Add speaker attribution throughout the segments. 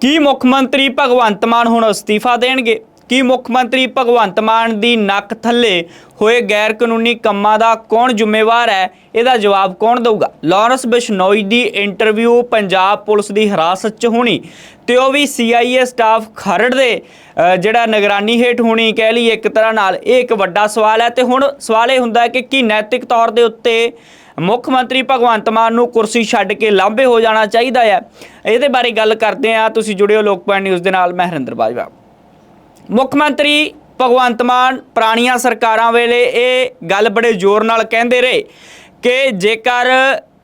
Speaker 1: ਕੀ ਮੁੱਖ ਮੰਤਰੀ ਭਗਵੰਤ ਮਾਨ ਹੁਣ ਅਸਤੀਫਾ ਦੇਣਗੇ? ਕੀ ਮੁੱਖ ਮੰਤਰੀ ਭਗਵੰਤ ਮਾਨ ਦੀ ਨੱਕ ਥੱਲੇ ਹੋਏ ਗੈਰ ਕਾਨੂੰਨੀ ਕੰਮਾਂ ਦਾ ਕੌਣ ਜ਼ਿੰਮੇਵਾਰ ਹੈ? ਇਹਦਾ ਜਵਾਬ ਕੌਣ ਦੇਊਗਾ? ਲਾਰੈਂਸ ਬਿਸ਼ਨੋਈ ਦੀ ਇੰਟਰਵਿਊ ਪੰਜਾਬ ਪੁਲਿਸ ਦੀ ਹਿਰਾਸਤ 'ਚ ਹੋਣੀ ਤੇ ਉਹ ਵੀ ਸੀਆਈਏ ਸਟਾਫ ਖਰੜ ਦੇ ਜਿਹੜਾ ਨਿਗਰਾਨੀ ਹੇਠ ਹੋਣੀ ਕਹਿ ਲਈ ਇੱਕ ਤਰ੍ਹਾਂ ਨਾਲ, ਇਹ ਇੱਕ ਵੱਡਾ ਸਵਾਲ ਹੈ ਤੇ ਹੁਣ ਸਵਾਲ ਇਹ ਹੁੰਦਾ ਹੈ ਕਿ ਕੀ ਨੈਤਿਕ ਤੌਰ ਦੇ ਉੱਤੇ ਮੁੱਖ ਮੰਤਰੀ ਭਗਵੰਤ ਮਾਨ ਨੂੰ ਕੁਰਸੀ ਛੱਡ ਕੇ ਲਾਂਭੇ ਹੋ ਜਾਣਾ ਚਾਹੀਦਾ ਹੈ। ਇਹਦੇ ਬਾਰੇ ਗੱਲ ਕਰਦੇ ਆ ਤੁਸੀਂ ਜੁੜਿਓ ਲੋਕਪਾਲ ਨਿਊਜ਼ ਦੇ ਨਾਲ, ਮੈਂ ਹਰਿੰਦਰ ਬਾਜਵਾ। ਮੁੱਖ ਮੰਤਰੀ ਭਗਵੰਤ ਮਾਨ ਪੁਰਾਣੀਆਂ ਸਰਕਾਰਾਂ ਵੇਲੇ ਇਹ ਗੱਲ ਬੜੇ ਜ਼ੋਰ ਨਾਲ ਕਹਿੰਦੇ ਰਹੇ ਕਿ ਜੇਕਰ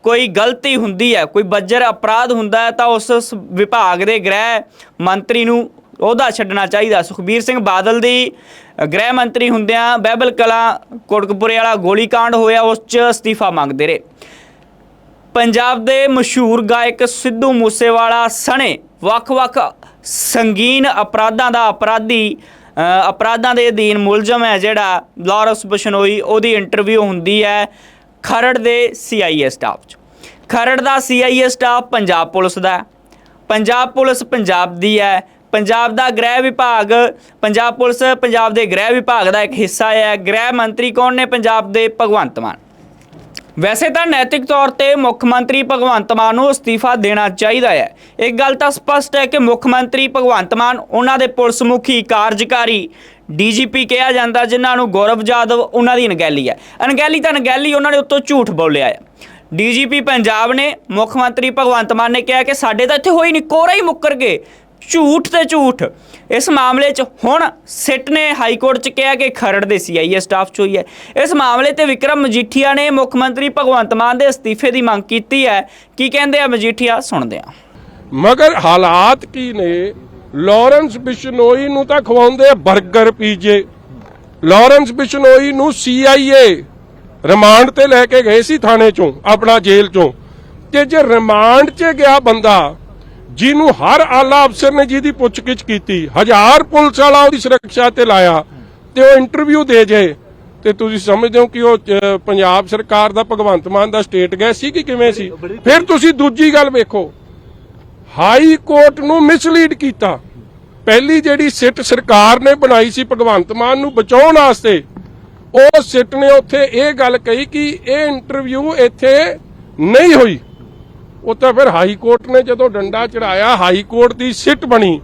Speaker 1: ਕੋਈ ਗਲਤੀ ਹੁੰਦੀ ਹੈ, ਕੋਈ ਬੱਜਰ ਅਪਰਾਧ ਹੁੰਦਾ ਹੈ, ਤਾਂ ਉਸ ਵਿਭਾਗ ਦੇ ਗ੍ਰਹਿ ਮੰਤਰੀ ਨੂੰ ਉਹਦਾ ਛੱਡਣਾ ਚਾਹੀਦਾ। ਸੁਖਬੀਰ ਸਿੰਘ ਬਾਦਲ ਦੀ ਗ੍ਰਹਿ ਮੰਤਰੀ ਹੁੰਦਿਆਂ ਬਹਿਬਲ ਕਲਾ, ਕੋਟਕਪੁਰੇ ਵਾਲਾ ਗੋਲੀकांड ਹੋਇਆ, ਉਸ 'ਚ ਅਸਤੀਫਾ ਮੰਗਦੇ ਰਹੇ। ਪੰਜਾਬ ਦੇ ਮਸ਼ਹੂਰ ਗਾਇਕ ਸਿੱਧੂ ਮੂਸੇਵਾਲਾ ਸਣੇ ਵੱਖ-ਵੱਖ ਸੰਗੀਨ ਅਪਰਾਧਾਂ ਦਾ ਅਪਰਾਧੀ ਅਪਰਾਧਾਂ ਦੇ ਅਧੀਨ ਮੁਲਜ਼ਮ ਹੈ ਜਿਹੜਾ ਲਾਰੈਂਸ ਬਸ਼ਨੋਈ, ਉਹਦੀ ਇੰਟਰਵਿਊ ਹੁੰਦੀ ਹੈ ਖਰੜ ਦੇ ਸੀਆਈਏ ਸਟਾਫ 'ਚ। ਖਰੜ ਦਾ ਸੀਆਈਏ ਸਟਾਫ ਪੰਜਾਬ ਪੁਲਿਸ ਦਾ ਪੰਜਾਬ ਪੁਲਿਸ ਪੰਜਾਬ ਦੀ ਹੈ। ਪੰਜਾਬ ਦਾ ਗ੍ਰਹਿ ਵਿਭਾਗ, ਪੰਜਾਬ ਪੁਲਿਸ ਪੰਜਾਬ ਦੇ ਗ੍ਰਹਿ ਵਿਭਾਗ ਦਾ ਇੱਕ ਹਿੱਸਾ ਹੈ। ਗ੍ਰਹਿ ਮੰਤਰੀ ਕੌਣ ਨੇ? ਪੰਜਾਬ ਦੇ ਭਗਵੰਤ ਮਾਨ। ਵੈਸੇ ਤਾਂ ਨੈਤਿਕ ਤੌਰ ਤੇ ਮੁੱਖ ਮੰਤਰੀ ਭਗਵੰਤ ਮਾਨ ਨੂੰ ਅਸਤੀਫਾ ਦੇਣਾ ਚਾਹੀਦਾ ਹੈ। ਇੱਕ ਗੱਲ ਤਾਂ ਸਪਸ਼ਟ ਹੈ ਕਿ ਮੁੱਖ ਮੰਤਰੀ ਭਗਵੰਤ ਮਾਨ ਉਹਨਾਂ ਦੇ ਪੁਲਿਸ ਮੁਖੀ ਕਾਰਜਕਾਰੀ ਡੀਜੀਪੀ ਕਿਹਾ ਜਾਂਦਾ, ਜਿਨ੍ਹਾਂ ਨੂੰ ਗੌਰਵ ਜਾਦਵ ਉਹਨਾਂ ਦੀ ਅਣਗਹਿਲੀ ਹੈ। ਅਣਗਹਿਲੀ ਤਾਂ ਅਣਗਹਿਲੀ ਉਹਨਾਂ ਨੇ ਉੱਤੋਂ ਝੂਠ ਬੋਲਿਆ ਹੈ। ਡੀਜੀਪੀ ਪੰਜਾਬ ਨੇ ਮੁੱਖ ਮੰਤਰੀ ਭਗਵੰਤ ਮਾਨ ਨੇ ਕਿਹਾ ਕਿ ਸਾਡੇ ਤਾਂ ਇੱਥੇ ਹੋਈ ਨਹੀਂ ਕੋਰਾ ਹੀ ਮੁੱਕਰ ਗਏ। ਝੂਠ ਤੇ ਝੂਠ। ਇਸ ਮਾਮਲੇ 'ਚ ਹੁਣ ਸਿੱਟ ਨੇ ਹਾਈ ਕੋਰਟ 'ਚ ਕਿਹਾ ਕਿ ਖਰੜ ਦੇ ਸੀਆਈਏ ਸਟਾਫ 'ਚ ਹੋਈ ਹੈ। ਇਸ ਮਾਮਲੇ ਤੇ ਵਿਕਰਮ ਮਜੀਠੀਆ ਨੇ ਮੁੱਖ ਮੰਤਰੀ ਭਗਵੰਤ ਮਾਨ ਦੇ ਅਸਤੀਫੇ ਦੀ ਮੰਗ ਕੀਤੀ ਹੈ। ਕੀ ਕਹਿੰਦੇ ਆ ਮਜੀਠੀਆ? ਸੁਣਦੇ ਆ
Speaker 2: ਮਗਰ ਹਾਲਾਤ ਕੀ ਨੇ? ਲਾਰੈਂਸ ਬਿਸ਼ਨੋਈ ਨੂੰ ਤਾਂ ਖਵਾਉਂਦੇ ਆ 버ਗਰ ਪੀਜੇ। ਲਾਰੈਂਸ ਬਿਸ਼ਨੋਈ ਨੂੰ ਸੀਆਈਏ ਰਿਮਾਂਡ ਤੇ ਲੈ ਕੇ ਗਏ ਸੀ ਥਾਣੇ ਚੋਂ, ਆਪਣਾ ਜੇਲ੍ਹ ਚੋਂ। ਤੇ ਜੇ ਰਿਮਾਂਡ 'ਚ ਗਿਆ ਬੰਦਾ ਜਿਹਨੂੰ ਹਰ ਆਲਾ ਅਫਸਰ ਨੇ ਜਿਹਦੀ ਪੁੱਛਗਿੱਛ ਕੀਤੀ ਹਜ਼ਾਰ ਪੁਲਿਸ ਵਾਲਾ ਉਹਦੀ ਸੁਰੱਖਿਆ ਤੇ ਲਾਇਆ ਤੇ ਉਹ ਇੰਟਰਵਿਊ ਦੇ ਜੇ ਤੇ ਤੁਸੀਂ ਸਮਝਦੇ ਹੋ ਕਿ ਉਹ ਪੰਜਾਬ ਸਰਕਾਰ ਦਾ ਭਗਵੰਤ ਮਾਨ ਦਾ ਸਟੇਟ ਗਏ ਸੀ ਕਿ ਕਿਵੇਂ ਸੀ? ਫਿਰ ਤੁਸੀਂ ਦੂਜੀ ਗੱਲ ਵੇਖੋ। ਹਾਈ ਕੋਰਟ ਨੂੰ ਮਿਸਲੀਡ ਕੀਤਾ। ਪਹਿਲੀ ਜਿਹੜੀ ਸਿੱਟ ਸਰਕਾਰ ਨੇ ਬਣਾਈ ਸੀ ਭਗਵੰਤ ਮਾਨ ਨੂੰ ਬਚਾਉਣ ਵਾਸਤੇ ਉਹ ਸਿੱਟ ਨੇ ਉੱਥੇ ਇਹ ਗੱਲ ਕਹੀ ਕਿ ਇਹ ਇੰਟਰਵਿਊ ਇੱਥੇ ਨਹੀਂ ਹੋਈ। ਉਹ ਤਾਂ ਫਿਰ ਹਾਈ ਕੋਰਟ ਨੇ ਜਦੋਂ ਡੰਡਾ ਚੜਾਇਆ ਹਾਈ ਕੋਰਟ ਦੀ ਸਿੱਟ ਬਣੀ।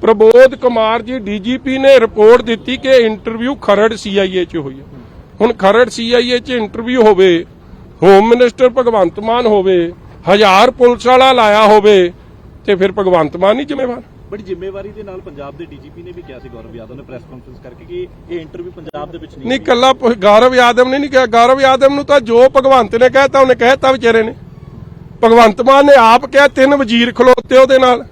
Speaker 2: ਪ੍ਰਬੋਧ ਕੁਮਾਰ ਜੀ ਡੀਜੀਪੀ ਨੇ ਰਿਪੋਰਟ ਦਿੱਤੀ ਕਿ ਇੰਟਰਵਿਊ ਖਰੜ ਸੀਆਈਏ 'ਚ ਹੋਈ ਹੈ। ਹੁਣ ਖਰੜ ਸੀਆਈਏ 'ਚ ਇੰਟਰਵਿਊ ਹੋਵੇ ਹੋਮ ਮਿਨਿਸਟਰ ਭਗਵੰਤ ਮਾਨ ਹੋਵੇ ਹਜ਼ਾਰ ਪੁਲਿਸ ਵਾਲਾ ਲਾਇਆ ਹੋਵੇ ਤੇ ਫਿਰ ਭਗਵੰਤ ਮਾਨ ਨਹੀਂ ਜ਼ਿੰਮੇਵਾਰ।
Speaker 3: ਬੜੀ ਜ਼ਿੰਮੇਵਾਰੀ ਦੇ ਨਾਲ ਪੰਜਾਬ ਦੇ ਡੀਜੀਪੀ ਨੇ ਵੀ ਕਿਹਾ ਸੀ ਗੌਰਵ ਯਾਦਵ ਨੇ ਪ੍ਰੈਸ ਕਾਨਫਰੰਸ ਕਰਕੇ ਕਿ ਇਹ ਇੰਟਰਵਿਊ ਪੰਜਾਬ ਦੇ ਵਿੱਚ ਨਹੀਂ
Speaker 2: ਨਹੀਂ ਕੱਲਾ ਗੌਰਵ ਯਾਦਵ ਨੇ ਨਹੀਂ ਕਿਹਾ। ਗੌਰਵ ਯਾਦਵ ਨੂੰ ਤਾਂ ਜੋ ਭਗਵੰਤ ਨੇ ਕਹਿਤਾ ਉਹਨੇ ਕਹਿਤਾ ਵਿਚਾਰੇ ਨੇ। ਭਗਵੰਤ ਮਾਨ ਨੇ ਆਪ ਕਿਹਾ ਤਿੰਨ ਵਜ਼ੀਰ ਖਲੋਤੇ ਉਹਦੇ ਨਾਲ।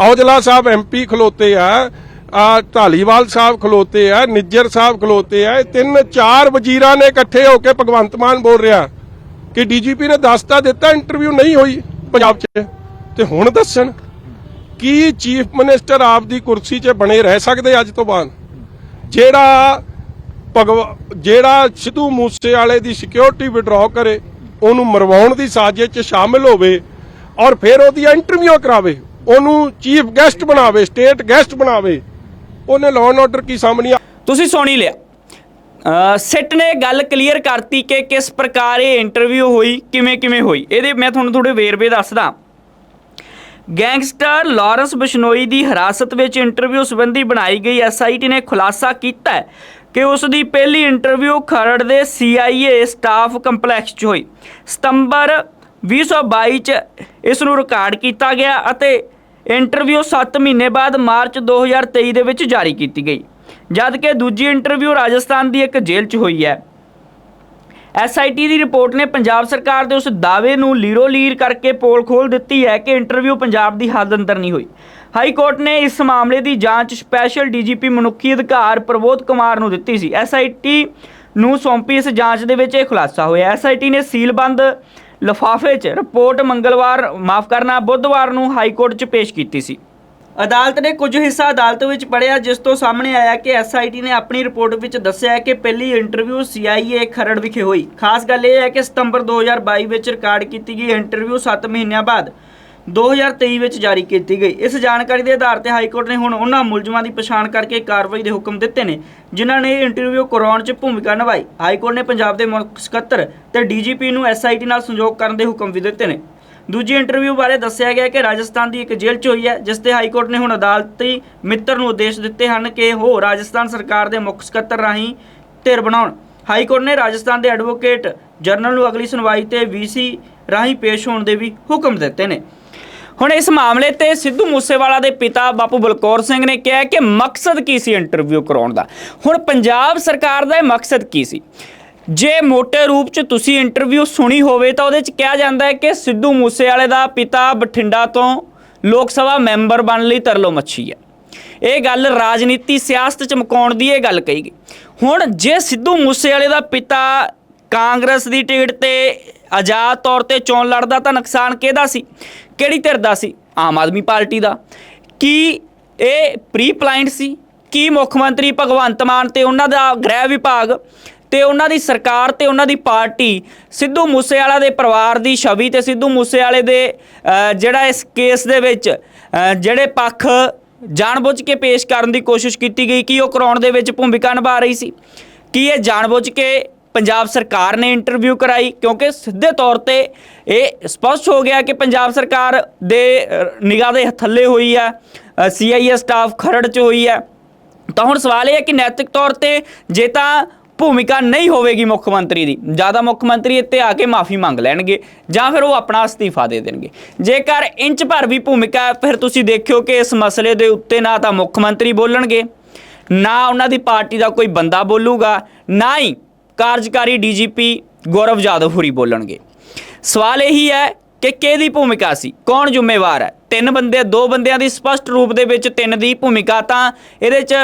Speaker 2: ਔਜਲਾ ਸਾਹਿਬ ਐਮਪੀ ਖਲੋਤੇ ਆ ਆ ਢਾਲੀਵਾਲ ਸਾਹਿਬ ਖਲੋਤੇ ਆ, ਨਿੱਜਰ ਸਾਹਿਬ ਖਲੋਤੇ ਆ, ਇਹ ਤਿੰਨ ਚਾਰ ਵਜ਼ੀਰਾਂ ਨੇ ਇਕੱਠੇ ਹੋ ਕੇ ਭਗਵੰਤ ਮਾਨ ਬੋਲ ਰਿਹਾ ਕਿ ਡੀਜੀਪੀ ਨੇ ਦੱਸਤਾ ਦਿੱਤਾ, ਇੰਟਰਵਿਊ ਨਹੀਂ ਹੋਈ ਪੰਜਾਬ 'ਚ। ਤੇ ਹੁਣ ਦੱਸਣ ਕੀ ਚੀਫ ਮਿਨਿਸਟਰ ਆਪ ਦੀ ਕੁਰਸੀ 'ਚ ਬਣੇ ਰਹਿ ਸਕਦੇ ਅੱਜ ਤੋਂ ਬਾਅਦ? ਜਿਹੜਾ ਭਗਵ, ਜਿਹੜਾ ਸਿੱਧੂ ਮੂਸੇ ਵਾਲੇ ਦੀ ਸਿਕਿਉਰਿਟੀ ਵਿਡਰਾਅ ਕਰੇ ਉਹਨੂੰ ਮਰਵਾਉਣ ਦੀ ਸਾਜ਼ਿਸ਼ 'ਚ ਸ਼ਾਮਿਲ ਹੋਵੇ ਔਰ ਫਿਰ ਉਹਦੀ ਇੰਟਰਵਿਊ ਕਰਾਵੇ, ਉਹਨੂੰ ਚੀਫ ਗੈਸਟ ਬਣਾਵੇ, ਸਟੇਟ ਗੈਸਟ ਬਣਾਵੇ, ਉਹਨੇ ਲਾਅ ਐਂਡ ਆਰਡਰ ਕੀ ਸਾਹਮਣੀ
Speaker 1: ਤੁਸੀਂ ਸੁਣ ਲਿਆ। ਸਿੱਟ ਨੇ ਗੱਲ ਕਲੀਅਰ ਕਰਤੀ ਕਿ ਕਿਸ ਪ੍ਰਕਾਰ ਇਹ ਇੰਟਰਵਿਊ ਹੋਈ, ਕਿਵੇਂ ਕਿਵੇਂ ਹੋਈ। ਇਹਦੇ ਮੈਂ ਤੁਹਾਨੂੰ ਥੋੜੇ ਵੇਰਵੇ ਦੱਸਦਾ। ਗੈਂਗਸਟਰ ਲਾਰੈਂਸ ਬਿਸ਼ਨੋਈ ਦੀ ਹਿਰਾਸਤ ਵਿੱਚ ਇੰਟਰਵਿਊ ਸੰਬੰਧੀ ਬਣਾਈ ਗਈ ਐਸਆਈਟੀ ਨੇ ਖੁਲਾਸਾ ਕੀਤਾ ਕਿ ਉਸ ਦੀ ਪਹਿਲੀ ਇੰਟਰਵਿਊ ਖਰੜ ਦੇ ਸੀਆਈਏ ਸਟਾਫ ਕੰਪਲੈਕਸ 'ਚ ਹੋਈ। ਸਤੰਬਰ 2022 'ਚ ਇਸ ਨੂੰ ਰਿਕਾਰਡ ਕੀਤਾ ਗਿਆ ਅਤੇ ਇੰਟਰਵਿਊ 7 ਮਹੀਨੇ ਬਾਅਦ ਮਾਰਚ 2023 ਦੇ ਵਿੱਚ ਜਾਰੀ ਕੀਤੀ ਗਈ। ਜਦ ਕਿ ਦੂਜੀ ਇੰਟਰਵਿਊ ਰਾਜਸਥਾਨ ਦੀ ਇੱਕ ਜੇਲ੍ਹ 'ਚ ਹੋਈ ਹੈ। ਐਸਆਈਟੀ ਦੀ ਰਿਪੋਰਟ ਨੇ ਪੰਜਾਬ ਸਰਕਾਰ ਦੇ ਉਸ ਦਾਅਵੇ ਨੂੰ ਲੀਰੋ ਲੀਰ ਕਰਕੇ ਪੋਲ ਖੋਲ ਦਿੱਤੀ ਹੈ ਕਿ ਇੰਟਰਵਿਊ ਪੰਜਾਬ ਦੀ ਹੱਦ ਅੰਦਰ ਨਹੀਂ ਹੋਈ। ਹਾਈ ਕੋਰਟ ਨੇ ਇਸ ਮਾਮਲੇ ਦੀ ਜਾਂਚ ਸਪੈਸ਼ਲ ਡੀਜੀਪੀ ਮਨੁੱਖੀ ਅਧਿਕਾਰ ਪ੍ਰਬੋਧ ਕੁਮਾਰ ਨੂੰ ਦਿੱਤੀ ਸੀ। ਐਸਆਈਟੀ ਨੂੰ ਸੌਂਪੀ ਇਸ ਜਾਂਚ ਦੇ ਵਿੱਚ ਇਹ ਖੁਲਾਸਾ ਹੋਇਆ। ਐਸਆਈਟੀ ਨੇ ਸੀਲਬੰਦ ਲਿਫਾਫੇ 'ਚ ਰਿਪੋਰਟ ਮੰਗਲਵਾਰ ਮਾਫ ਕਰਨਾ ਬੁੱਧਵਾਰ ਨੂੰ ਹਾਈ ਕੋਰਟ 'ਚ ਪੇਸ਼ ਕੀਤੀ ਸੀ। ਅਦਾਲਤ ਨੇ ਕੁਝ ਹਿੱਸਾ ਅਦਾਲਤ ਵਿੱਚ ਪੜਿਆ ਜਿਸ ਤੋਂ ਸਾਹਮਣੇ ਆਇਆ ਕਿ ਐਸਆਈਟੀ ਨੇ ਆਪਣੀ ਰਿਪੋਰਟ ਵਿੱਚ ਦੱਸਿਆ ਕਿ ਪਹਿਲੀ ਇੰਟਰਵਿਊ ਸੀਆਈਏ ਖਰੜ ਵਿਖੇ ਹੋਈ। ਖਾਸ ਗੱਲ ਇਹ ਹੈ ਕਿ ਸਤੰਬਰ 2022 ਵਿੱਚ ਰਿਕਾਰਡ ਕੀਤੀ ਗਈ ਇੰਟਰਵਿਊ 7 ਮਹੀਨਿਆਂ ਬਾਅਦ 2023 ਵਿੱਚ ਜਾਰੀ ਕੀਤੀ ਗਈ। ਇਸ ਜਾਣਕਾਰੀ ਦੇ ਆਧਾਰ ਤੇ ਹਾਈ ਕੋਰਟ ਨੇ ਹੁਣ ਉਹਨਾਂ ਮੁਲਜ਼ਮਾਂ ਦੀ ਪਛਾਣ ਕਰਕੇ ਕਾਰਵਾਈ ਦੇ ਹੁਕਮ ਦਿੱਤੇ ਨੇ, ਜਿਨ੍ਹਾਂ ਨੇ ਇੰਟਰਵਿਊ ਕਰਾਉਣ 'ਚ ਭੂਮਿਕਾ ਨਿਭਾਈ। ਹਾਈ ਕੋਰਟ ਨੇ ਪੰਜਾਬ ਦੇ ਮੁੱਖ ਸਕੱਤਰ ਤੇ ਡੀਜੀਪੀ ਨੂੰ ਐਸਆਈਟੀ ਨਾਲ ਸੰਯੋਗ ਕਰਨ ਦੇ ਹੁਕਮ ਵੀ ਦਿੱਤੇ ਨੇ। ਦੂਜੀ ਇੰਟਰਵਿਊ ਬਾਰੇ ਦੱਸਿਆ ਗਿਆ ਕਿ ਰਾਜਸਥਾਨ ਦੀ ਇੱਕ ਜੇਲ੍ਹ 'ਚ ਹੋਈ ਹੈ, ਜਿਸ ਤੇ ਹਾਈ ਕੋਰਟ ਨੇ ਹੁਣ ਅਦਾਲਤੀ ਮਿੱਤਰ ਨੂੰ ਉਦੇਸ਼ ਦਿੱਤੇ ਹਨ ਕਿ ਉਹ ਰਾਜਸਥਾਨ ਸਰਕਾਰ ਦੇ ਮੁੱਖ ਸਕੱਤਰ ਰਾਹੀਂ ਧਿਰ ਬਣਾਉਣ। ਹਾਈ ਕੋਰਟ ਨੇ ਰਾਜਸਥਾਨ ਦੇ ਐਡਵੋਕੇਟ ਜਨਰਲ ਨੂੰ ਅਗਲੀ ਸੁਣਵਾਈ ਤੇ ਵੀਸੀ ਰਾਹੀਂ ਪੇਸ਼ ਹੋਣ ਦੇ ਵੀ ਹੁਕਮ ਦਿੱਤੇ ਨੇ। ਹੁਣ ਇਸ ਮਾਮਲੇ ਤੇ ਸਿੱਧੂ ਮੂਸੇਵਾਲਾ ਦੇ ਪਿਤਾ ਬਾਪੂ ਬਲਕੌਰ ਸਿੰਘ ਨੇ ਕਿਹਾ ਕਿ ਮਕਸਦ ਕੀ ਸੀ ਇੰਟਰਵਿਊ ਕਰਾਉਣ ਦਾ? ਹੁਣ ਪੰਜਾਬ ਸਰਕਾਰ ਦਾ ਇਹ ਮਕਸਦ ਕੀ ਸੀ? ਜੇ ਮੋٹے ਰੂਪ ਚ ਤੁਸੀਂ ਇੰਟਰਵਿਊ ਸੁਣੀ ਹੋਵੇ ਤਾਂ ਉਹਦੇ ਚ ਕਿਹਾ ਜਾਂਦਾ ਹੈ ਕਿ ਸਿੱਧੂ ਮੂਸੇਵਾਲੇ ਦਾ ਪਿਤਾ ਬਠਿੰਡਾ ਤੋਂ ਲੋਕ ਸਭਾ ਮੈਂਬਰ ਬਣਨ ਲਈ ਤਰਲੋ ਮੱਛੀ ਹੈ। ਇਹ ਗੱਲ ਰਾਜਨੀਤੀ ਸਿਆਸਤ ਚਮਕਾਉਣ ਦੀ ਇਹ ਗੱਲ ਕਹੀ ਗਈ। ਹੁਣ ਜੇ ਸਿੱਧੂ ਮੂਸੇਵਾਲੇ ਦਾ ਪਿਤਾ ਕਾਂਗਰਸ ਦੀ ਟਿਕਟ ਤੇ ਆਜ਼ਾਦ ਤੌਰ ਤੇ ਚੋਣ ਲੜਦਾ ਤਾਂ ਨੁਕਸਾਨ ਕਿਹਦਾ ਸੀ? ਕਿਹੜੀ ਧਿਰ ਦਾ ਸੀ? ਆਮ ਆਦਮੀ ਪਾਰਟੀ ਦਾ। ਕੀ ਇਹ ਪ੍ਰੀ ਪਲਾਨਡ ਸੀ? ਕੀ ਮੁੱਖ ਮੰਤਰੀ ਭਗਵੰਤ ਮਾਨ ਤੇ ਉਹਨਾਂ ਦਾ ਗ੍ਰਹਿ ਵਿਭਾਗ ਤੇ ਉਹਨਾਂ ਦੀ ਸਰਕਾਰ ਤੇ ਉਹਨਾਂ ਦੀ ਪਾਰਟੀ ਸਿੱਧੂ ਮੂਸੇਵਾਲਾ ਦੇ ਪਰਿਵਾਰ ਦੀ ਛਵੀ ਤੇ ਸਿੱਧੂ ਮੂਸੇਵਾਲੇ ਦੇ ਜਿਹੜਾ ਇਸ ਕੇਸ ਦੇ ਵਿੱਚ ਜਿਹੜੇ ਪੱਖ ਜਾਣਬੁੱਝ ਕੇ ਪੇਸ਼ ਕਰਨ ਦੀ ਕੋਸ਼ਿਸ਼ ਕੀਤੀ ਗਈ, ਕਿ ਉਹ ਕਰਾਉਣ ਦੇ ਵਿੱਚ ਭੂਮਿਕਾ ਨਿਭਾ ਰਹੀ ਸੀ? ਕੀ ਇਹ ਜਾਣਬੁੱਝ ਕੇ ਪੰਜਾਬ ਸਰਕਾਰ ਨੇ ਇੰਟਰਵਿਊ ਕਰਾਈ, ਕਿਉਂਕਿ ਸਿੱਧੇ ਤੌਰ ਤੇ ਇਹ ਸਪਸ਼ਟ ਹੋ ਗਿਆ ਕਿ ਪੰਜਾਬ ਸਰਕਾਰ ਦੇ ਨਿਗਾਹ ਦੇ ਥੱਲੇ ਹੋਈ ਹੈ ਸੀਆਈਏ ਸਟਾਫ ਖਰੜ ਚ ਹੋਈ ਹੈ ਤਾਂ ਹੁਣ ਸਵਾਲ ਇਹ ਹੈ ਕਿ ਨੈਤਿਕ ਤੌਰ ਤੇ ਜੇ ਤਾਂ ਭੂਮਿਕਾ ਨਹੀਂ ਹੋਵੇਗੀ ਮੁੱਖ ਮੰਤਰੀ ਦੀ, ਜ਼ਿਆਦਾ ਮੁੱਖ ਮੰਤਰੀ ਇੱਥੇ ਆ ਕੇ ਮਾਫੀ ਮੰਗ ਲੈਣਗੇ ਜਾਂ ਫਿਰ ਉਹ ਆਪਣਾ ਅਸਤੀਫਾ ਦੇ ਦੇਣਗੇ। ਜੇਕਰ ਇੰਚ ਭਰ ਵੀ ਭੂਮਿਕਾ ਫਿਰ ਤੁਸੀਂ ਦੇਖਿਓ ਕਿ ਇਸ ਮਸਲੇ ਦੇ ਉੱਤੇ ਨਾ ਤਾਂ ਮੁੱਖ ਮੰਤਰੀ ਬੋਲਣਗੇ, ਨਾ ਉਹਨਾਂ ਦੀ ਪਾਰਟੀ ਦਾ ਕੋਈ ਬੰਦਾ ਬੋਲੂਗਾ, ਨਾ ਹੀ ਕਾਰਜਕਾਰੀ ਡੀਜੀਪੀ ਗੌਰਵ ਜਾਦਵ ਹੋਰੀ ਬੋਲਣਗੇ। ਸਵਾਲ ਇਹੀ ਹੈ ਕਿ ਕਿਹਦੀ ਭੂਮਿਕਾ ਸੀ? ਕੌਣ ਜ਼ਿੰਮੇਵਾਰ ਹੈ? ਤਿੰਨ ਬੰਦੇ, ਦੋ ਬੰਦਿਆਂ ਦੀ ਸਪਸ਼ਟ ਰੂਪ ਦੇ ਵਿੱਚ ਤਿੰਨ ਦੀ ਭੂਮਿਕਾ ਤਾਂ ਇਹਦੇ 'ਚ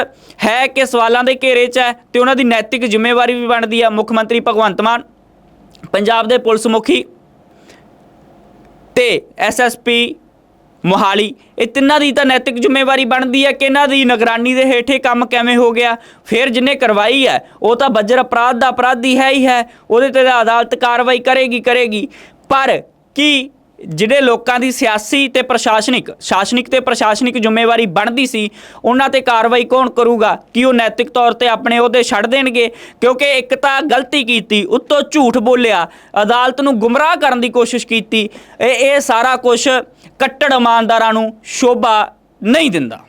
Speaker 1: ਹੈ ਕਿ ਸਵਾਲਾਂ ਦੇ ਘੇਰੇ 'ਚ ਹੈ ਤੇ ਉਹਨਾਂ ਦੀ ਨੈਤਿਕ ਜ਼ਿੰਮੇਵਾਰੀ ਵੀ ਬਣਦੀ ਹੈ ਮੁੱਖ ਮੰਤਰੀ ਭਗਵੰਤ ਮਾਨ, ਪੰਜਾਬ ਦੇ ਪੁਲਿਸ ਮੁਖੀ ਤੇ ਐਸਐਸਪੀ ਮੋਹਾਲੀ। ਇਹ ਤਿੰਨਾਂ ਦੀ ਤਾਂ ਨੈਤਿਕ ਜ਼ਿੰਮੇਵਾਰੀ ਬਣਦੀ ਹੈ ਕਿ ਇਹਨਾਂ ਦੀ ਨਿਗਰਾਨੀ ਦੇ ਹੇਠੇ ਕੰਮ ਕਿਵੇਂ ਹੋ ਗਿਆ। ਫਿਰ ਜਿਹਨੇ ਕਰਵਾਈ ਹੈ, ਉਹ ਤਾਂ ਬੱਜਰ ਅਪਰਾਧ ਦਾ ਅਪਰਾਧੀ ਹੈ ਹੀ ਹੈ। ਉਹਦੇ ਤੇ ਤਾਂ ਅਦਾਲਤ ਕਾਰਵਾਈ ਕਰੇਗੀ ਕਰੇਗੀ। ਪਰ ਕੀ ਜਿਹੜੇ ਲੋਕਾਂ ਦੀ ਸਿਆਸੀ ਤੇ ਪ੍ਰਸ਼ਾਸਨਿਕ, ਸ਼ਾਸਨਿਕ ਤੇ ਪ੍ਰਸ਼ਾਸਨਿਕ ਜ਼ਿੰਮੇਵਾਰੀ ਬਣਦੀ ਸੀ, ਉਹਨਾਂ ਤੇ ਕਾਰਵਾਈ ਕੌਣ ਕਰੂਗਾ? ਕਿ ਉਹ ਨੈਤਿਕ ਤੌਰ ਤੇ ਆਪਣੇ ਉਹਦੇ ਛੱਡ ਦੇਣਗੇ? ਕਿਉਂਕਿ ਇੱਕ ਤਾਂ ਗਲਤੀ ਕੀਤੀ, ਉੱਤੋਂ ਝੂਠ ਬੋਲਿਆ, ਅਦਾਲਤ ਨੂੰ ਗੁੰਮਰਾਹ ਕਰਨ ਦੀ ਕੋਸ਼ਿਸ਼ ਕੀਤੀ, ਇਹ ਇਹ ਸਾਰਾ ਕੁਝ ਕੱਟੜ ਇਮਾਨਦਾਰਾਂ ਨੂੰ ਸ਼ੋਭਾ ਨਹੀਂ ਦਿੰਦਾ।